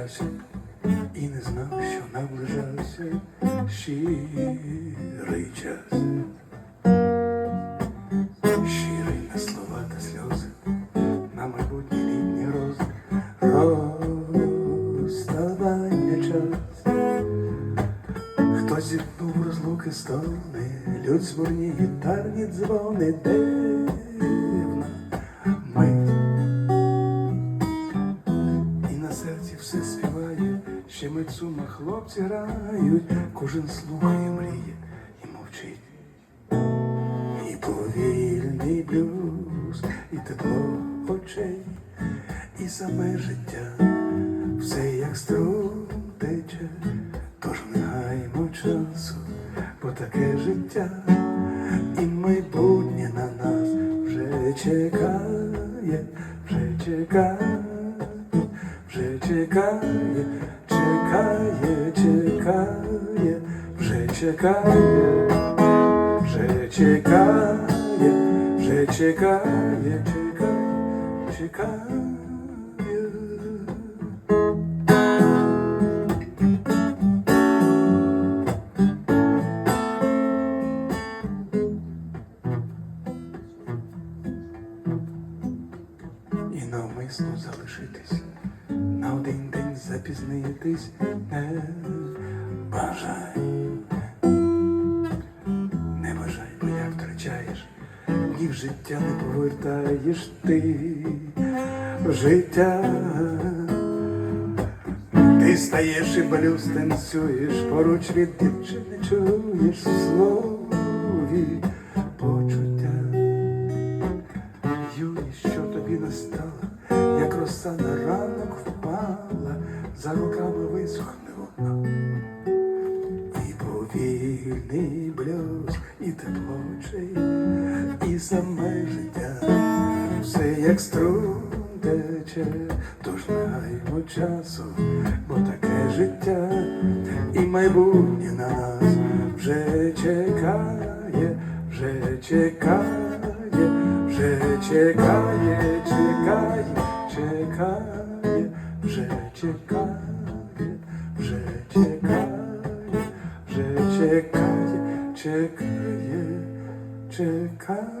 сміявся і не знав, що наближався щирий час. Щирий на слова та сльози, на майбутній літній роз, розставання час. Хтось зіткнув розлуки стони, люд змурні гітарні дзвони, серці все співає, ще мецума хлопці грають, кожен слухає, мріє і мовчить. І повільний блюз, і тепло очей, і саме життя, все як струм тече, тож не гаймо часу, бо таке життя, і майбутнє на нас вже чекає, вже чекає, вже чекає, чекає, чекає, вже чекає вже чекає, вже чекає, чекає, чекає. І навмисно залишитись, на один день запізнитись не бажай. Не бажай, бо як втрачаєш, ні в життя не повертаєш ти в життя. Ти стаєш і блюз танцюєш, поруч від дівчини чуєш в слові почуття. Юність, що тобі настала, як роса на за руками висохне вона. І повільний блюз, і тепло очей, і саме життя, все як струм тече, тож не часу, бо таке життя, і майбутнє на нас вже чекає, вже чекає, вже чекає, чекає, чекає, вже чекає вже чекає, чекає, чекає.